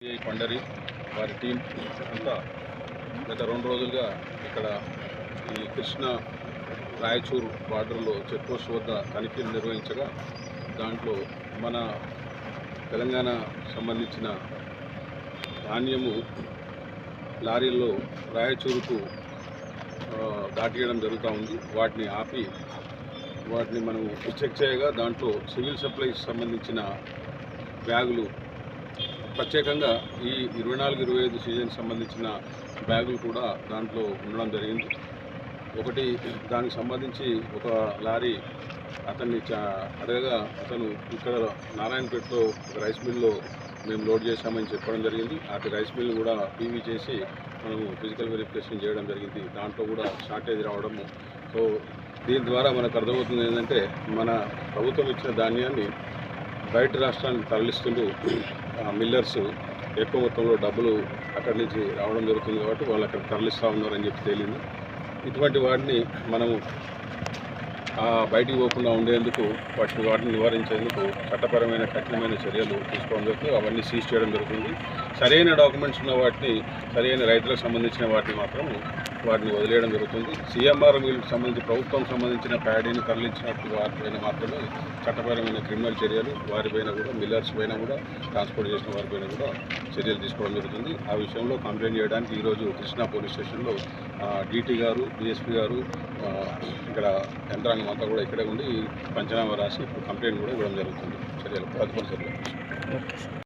కొండరి పండరి వారి టీం అంతా గత రెండు రోజులుగా ఇక్కడ ఈ కృష్ణ రాయచూరు బార్డర్లో చెక్పోస్ట్ వద్ద తనిఖీలు నిర్వహించగా దాంట్లో మన తెలంగాణ సంబంధించిన ధాన్యము లారీల్లో రాయచూరుకు దాటియడం జరుగుతూ ఉంది. వాటిని ఆపి వాటిని మనం చెక్ చేయగా దాంట్లో సివిల్ సప్లైస్ సంబంధించిన బ్యాగులు ప్రత్యేకంగా ఈ ఇరవై నాలుగు ఇరవై ఐదు సీజన్ సంబంధించిన బ్యాగులు కూడా దాంట్లో ఉండడం జరిగింది. ఒకటి దానికి సంబంధించి ఒక లారీ అతన్ని చ అడగగా అతను ఇక్కడ నారాయణపేటలో ఒక రైస్ మిల్లో మేము లోడ్ చేశామని చెప్పడం జరిగింది. అటు రైస్ మిల్ కూడా పీవీ చేసి మనము ఫిజికల్ వెరిఫికేషన్ చేయడం జరిగింది. దాంట్లో కూడా షార్టేజ్ రావడము. సో దీని ద్వారా మనకు అర్థమవుతుంది ఏంటంటే మన ప్రభుత్వం ఇచ్చిన ధాన్యాన్ని బయట రాష్ట్రానికి తరలిస్తుంటూ మిల్లర్స్ ఎక్కువ మొత్తంలో డబ్బులు అక్కడి నుంచి రావడం జరుగుతుంది కాబట్టి వాళ్ళు అక్కడ తరలిస్తూ ఉన్నారని చెప్పి తేలింది. ఇటువంటి వాటిని మనము బయటికి పోకుండా ఉండేందుకు వాటిని వాటిని నివారించేందుకు చట్టపరమైన కఠినమైన చర్యలు తీసుకోవడం జరుగుతుంది. అవన్నీ సీజ్ చేయడం జరుగుతుంది. సరైన డాక్యుమెంట్స్ ఉన్న వాటిని సరైన రైతులకు సంబంధించిన వాటిని మాత్రం వాటిని వదిలేయడం జరుగుతుంది. సీఎంఆర్ వీళ్ళకి సంబంధించి ప్రభుత్వం సంబంధించిన ప్యాడీని తరలించినట్టు వారిపైన మాత్రమే చట్టపరమైన క్రిమినల్ చర్యలు వారిపైన కూడా మిల్లర్స్ పైన కూడా ట్రాన్స్పోర్ట్ చేసిన వారిపైన కూడా చర్యలు తీసుకోవడం జరుగుతుంది. ఆ విషయంలో కంప్లైంట్ చేయడానికి ఈరోజు కృష్ణా పోలీస్ స్టేషన్లో డీటీ గారు డిఎస్పీ గారు ఇక్కడ యంత్రాంగం అంతా కూడా ఇక్కడే ఉండి పంచనామా రాసి ఇప్పుడు కంప్లైంట్ కూడా ఇవ్వడం జరుగుతుంది. చర్యలు ప్రతిపక్ష చర్యలు.